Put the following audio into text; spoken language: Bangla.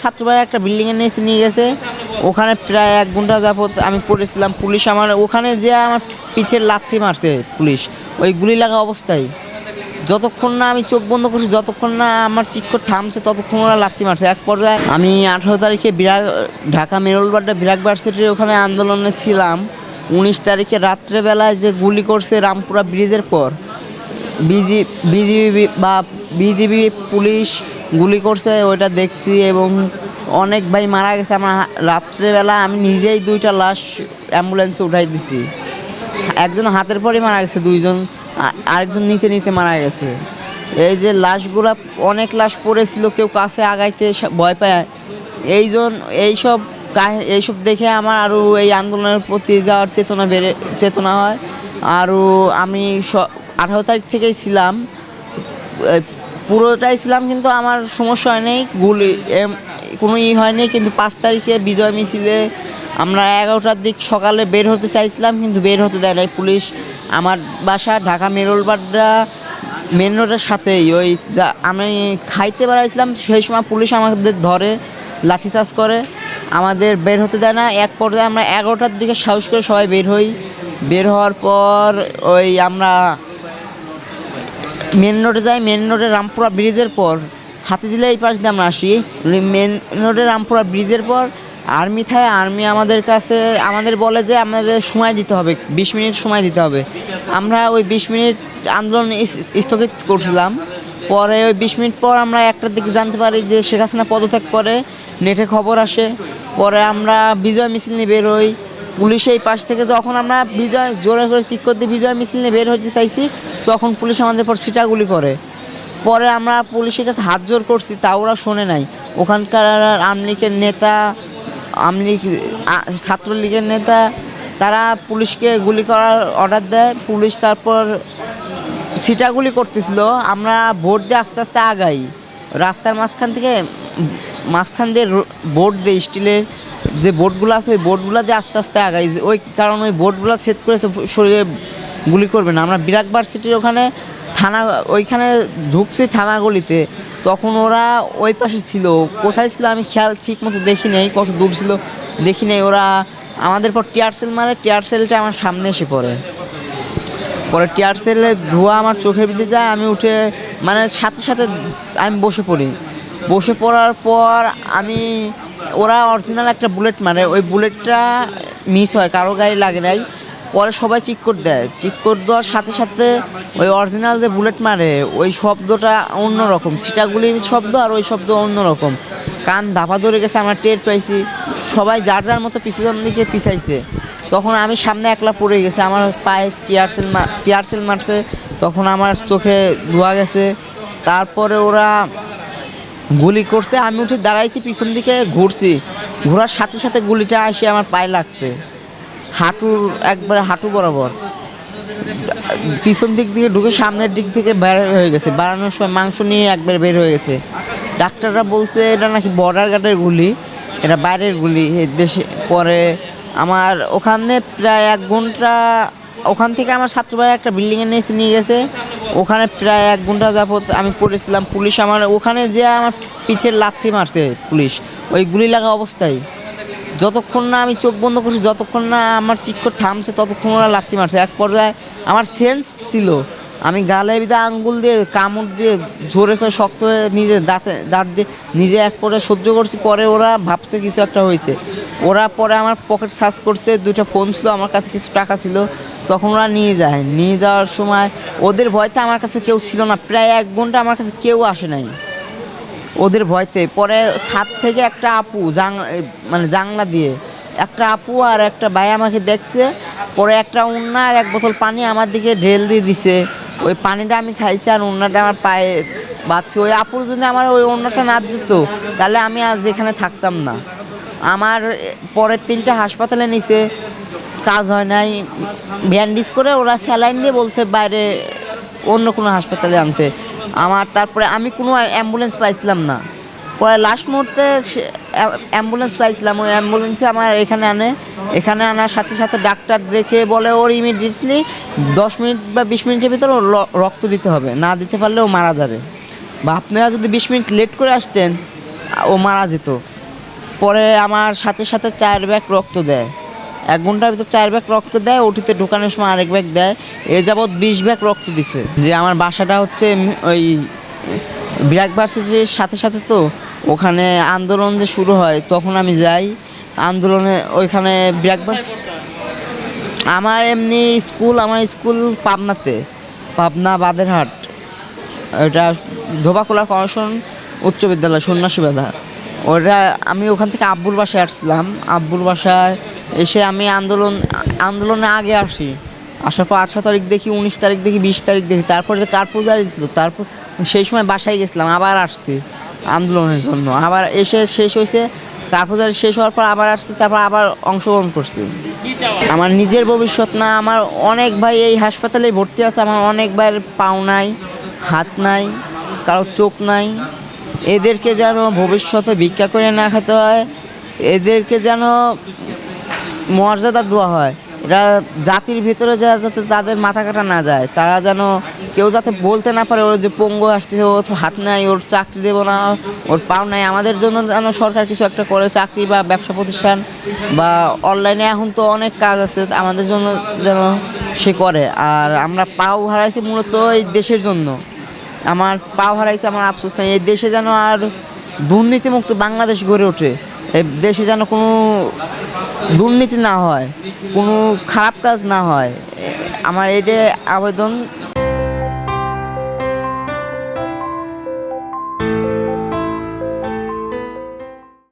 ছাত্রবাড়ি একটা বিল্ডিংয়ে নিয়ে নিয়ে গেছে। ওখানে প্রায় এক ঘণ্টা যাবত আমি পড়েছিলাম। পুলিশ আমার, ওখানে যে আমার পিঠের লাথি মারছে পুলিশ, ওই গুলি লাগা অবস্থায়। যতক্ষণ না আমি চোখ বন্ধ করছি, যতক্ষণ না আমার চিক্কর থামছে, ততক্ষণ ওরা লাথি মারছে। এক পর্যায়ে আমি আঠারো তারিখে বিরাগ ঢাকা মেরুলবাড্ডা বিরাগ ভার্সিটির ওখানে আন্দোলনে ছিলাম। উনিশ তারিখে রাত্রেবেলায় যে গুলি করছে রামপুরা ব্রিজের পর, বিজি, বিজিবি বা বিজিবি পুলিশ গুলি করছে, ওইটা দেখছি এবং অনেক ভাই মারা গেছে। আমার রাত্রেবেলা আমি নিজেই দুইটা লাশ অ্যাম্বুলেন্সে উঠাই দিছি। একজন হাতের পরই মারা গেছে, দুইজন আরেকজন নিতে নিতে মারা গেছে। এই যে লাশগুলা, অনেক লাশ পড়েছিল, কেউ কাছে আগাইতে ভয় পায়। এইজন, এইসব কাহি- এইসব দেখে আমার আরও এই আন্দোলনের প্রতি যাওয়ার চেতনা বেড়ে, চেতনা হয়। আরও আমি আঠারো তারিখ থেকেই ছিলাম। পুরোটাই ছিলাম কিন্তু আমার সমস্যা হয়নি গুলি কোনো ই হয়নি কিন্তু পাঁচ তারিখে বিজয় মিছিলে আমরা এগারোটার দিক সকালে বের হতে চাইছিলাম, কিন্তু বের হতে দেয় নাই পুলিশ। আমার বাসা ঢাকা মেরুলবাড্ডা মেন রোডের সাথেই। ওই যা আমি খাইতে বেড়াইছিলাম, সেই সময় পুলিশ আমাদের ধরে, লাঠি লাঠিচার্জ করে। আমাদের বের হতে দেয় না। এক পর্যায়ে আমরা এগারোটার দিকে সাহস করে সবাই বের হই। বের হওয়ার পর ওই আমরা মেন রোডে যাই মেন রোডে রামপুরা ব্রিজের পর হাতিঝিলা এই পাশ দিয়ে আমরা আসি। মেন রোডে রামপুরা ব্রিজের পর আর্মি থাকে আর্মি আমাদের কাছে, আমাদের বলে যে আমাদের সময় দিতে হবে, বিশ মিনিট সময় দিতে হবে। আমরা ওই বিশ মিনিট আন্দোলন স্থগিত করছিলাম। পরে ওই বিশ মিনিট পর আমরা একটার দিকে জানতে পারি যে শেখ হাসিনা পদত্যাগ করে, নেটে খবর আসে। পরে আমরা বিজয় মিছিল নিয়ে বের হই। পুলিশ এই পাশ থেকে যখন আমরা বিজয়, জোরে করে চিক করতে বিজয় মিছিল নিয়ে বের হতে চাইছি, তখন পুলিশ আমাদের পর সিটাগুলি করে। পরে আমরা পুলিশের কাছে হাত জোর করছি, তা ওরা শোনে নাই। ওখানকার আমলিগের নেতা, আমলিগ ছাত্রলীগের নেতা, তারা পুলিশকে গুলি করার অর্ডার দেয়। পুলিশ তারপর সিটাগুলি করতেছিল। আমরা ভোট দিয়ে আস্তে আস্তে আগাই। রাস্তার মাঝখান থেকে, মাঝখান দিয়ে বোর্ড দিয়ে স্টিলের যে বোর্ডগুলো আছে, ওই বোর্ডগুলো দিয়ে আস্তে আস্তে আগাই। যে ওই কারণ ওই বোর্ডগুলো সেট করে শরীরে গুলি করবে না। আমরা বিরাট ভার্সিটির ওখানে থানা, ওইখানে ঢুকছি থানা গলিতে। তখন ওরা ওই পাশে ছিল। কোথায় ছিল আমি খেয়াল ঠিক মতো দেখি নেই, কত দূর ছিল দেখি নেই। ওরা আমাদের পর টিয়ার সেল মারে, টিয়ার সেলটা আমার সামনে এসে পড়ে। পরে টিয়ার সেলে ধোঁয়া আমার চোখের ভিতরে যায়, আমি উঠে মানে সাথে সাথে আমি বসে পড়ি। বসে পড়ার পর আমি, ওরা অরিজিনাল একটা বুলেট মারে, ওই বুলেটটা মিস হয় কারও গায়ে লাগে নাই। পরে সবাই চিক্কর দেয়। চিক্কর দেওয়ার সাথে সাথে ওই অরিজিনাল যে বুলেট মারে, ওই শব্দটা অন্যরকম। সিটাগুলির শব্দ আর ওই শব্দ অন্যরকম। কান ধাপা ধরে গেছে, আমার টের পাইছি। সবাই যার যার মতো পিছন দিকে পিছাইছে। তখন আমি সামনে একলা পড়ে গেছে, আমার পায়ে টিয়ার সেল টিয়ার সেল মারছে। তখন আমার চোখে ধোয়া গেছে। তারপরে ওরা গুলি করছে, আমি উঠে দাঁড়াইছি, পিছন দিকে ঘুরছি। ঘোরার সাথে সাথে গুলিটা এসে আমার পায়ে লাগছে। হাঁটুর একবারে হাঁটু বরাবর। পিছন দিক থেকে ঢুকে সামনের দিক থেকে বের হয়ে গেছে। বাড়ানোর সময় মাংস নিয়ে একবার বের হয়ে গেছে। ডাক্তাররা বলছে, এটা নাকি বর্ডার গার্ডের গুলি, এটা বাইরের গুলি দেশে পরে আমার ওখানে প্রায় এক ঘণ্টা, ওখান থেকে আমার ছাত্রবাড়ি একটা বিল্ডিংয়ে নিয়ে নিয়ে গেছে। ওখানে প্রায় এক ঘণ্টা যাবত আমি পড়েছিলাম পুলিশ আমার ওখানে যে আমার পিঠে লাথি মারছে পুলিশ, ওই গুলি লাগা অবস্থায়। যতক্ষণ না আমি চোখ বন্ধ করছি, যতক্ষণ না আমার চিক্কর থামছে, ততক্ষণ ওরা লাথি মারছে। এক পর্যায়ে আমার সেন্স ছিল আমি গালে বিদা আঙ্গুল দিয়ে কামড় দিয়ে জোরে করে শক্ত হয়ে নিজে দাঁতে দাঁত দিয়ে নিজে এক পরে সহ্য করছি, পরে ওরা ভাবছে কিছু একটা হয়েছে। ওরা পরে আমার পকেট সার্চ করছে, দুইটা ফোন ছিল, আমার কাছে কিছু টাকা ছিল। তখন ওরা নিয়ে যায়। নিয়ে যাওয়ার সময় ওদের ভয়তে আমার কাছে কেউ ছিল না। প্রায় এক ঘণ্টা আমার কাছে কেউ আসে নাই। ওদের ভয়তে। পরে ছাদ থেকে একটা আপু জাং মানে জাংলা দিয়ে একটা আপু আর একটা ভাই আমাকে দেখছে। পরে একটা উন্না আর এক বোতল পানি আমার দিকে ঢেল দিয়ে দিছে। ওই পানিটা আমি খাইছি আর উন্নাটা আমার পায়ে বাচ্চা ওই আপুর যদি আমার ওই উন্নাটা না দিত, তাহলে আমি আজ এখানে থাকতাম না। আমার পরের তিনটা হাসপাতালে নিছে, কাজ হয় নাই। ব্যান্ডেজ করে ওরা স্যালাইন দিয়ে বলছে, বাইরে অন্য কোনো হাসপাতালে আনতে। আমার তারপরে আমি কোনো অ্যাম্বুলেন্স পাইছিলাম না। পরে লাস্ট মুহূর্তে অ্যাম্বুলেন্স পাইছিলাম, ওই অ্যাম্বুলেন্সে আমার এখানে আনে। এখানে আনার সাথে সাথে ডাক্তার দেখে বলে, ওর ইমিডিয়েটলি দশ মিনিট বা বিশ মিনিটের ভিতরে রক্ত দিতে হবে। না দিতে পারলে ও মারা যাবে। বা আপনারা যদি বিশ মিনিট লেট করে আসতেন, ও মারা যেত। পরে আমার সাথে সাথে চার ব্যাগ রক্ত দেয়। এক ঘণ্টার ভিতর চার ব্যাগ রক্ত দেয়, ওটিতে ঢোকানোর সময় আরেক ব্যাগ দেয়। এ যাবৎ বিশ ব্যাগ রক্ত দিছে। যে আমার বাসাটা হচ্ছে ওই বিরাট ভার্সিটির সাথে সাথে তো ওখানে আন্দোলন যে শুরু হয়, তখন আমি যাই। আন্দোলনে ওইখানে বিরাট ভার্সিটি আমার এমনি স্কুল, আমার স্কুল পাবনাতে, পাবনা বাদেরহাট। এটা ধোবাখোলা কমিশন উচ্চ বিদ্যালয়, সন্ন্যাসী বাধা ওটা আমি ওখান থেকে আব্বুর বাসায় আসছিলাম। আব্বুর বাসায় এসে আমি আন্দোলন, আন্দোলনে আগে আসি। আসার পর আঠারো তারিখ দেখি, উনিশ তারিখ দেখি, বিশ তারিখ দেখি। তারপর যে কার পূজারি ছিল, তারপর সেই সময় বাসায় গেছিলাম, আবার আসছি। আন্দোলনের জন্য। আবার এসে শেষ হয়েছে কার পূজারি শেষ হওয়ার পর আবার আসছে, তারপর আবার অংশগ্রহণ করছি। আমার নিজের ভবিষ্যৎ না, আমার অনেক ভাই এই হাসপাতালে ভর্তি আছে, আমার অনেক ভাইয়ের পাও নাই, হাত নাই, কারও চোখ নাই। এদেরকে যেন ভবিষ্যতে ভিক্ষা করে না খেতে হয়, এদেরকে যেন মর্যাদা দেওয়া হয়। এরা জাতির ভিতরে যা যাতে তাদের মাথা কাটা না যায়, তারা যেন কেউ যাতে বলতে না পারে ওর যে পঙ্গু আসতেছে, ওর হাত নাই, ওর চাকরি দেবো না, ওর পাও নাই। আমাদের জন্য যেন সরকার কিছু একটা করে, চাকরি বা ব্যবসা প্রতিষ্ঠান বা অনলাইনে এখন তো অনেক কাজ আছে, আমাদের জন্য যেন সে করে। আর আমরা পাও হারাইছি মূলত এই দেশের জন্য। আমার পাও হারাইছে, আমার আফসোস নাই। এই দেশে যেন আর দুর্নীতিমুক্ত বাংলাদেশ গড়ে ওঠে। দেশে যেন কোনো দুর্নীতি না হয় কোনো খারাপ কাজ না হয় আমার এটা আবেদন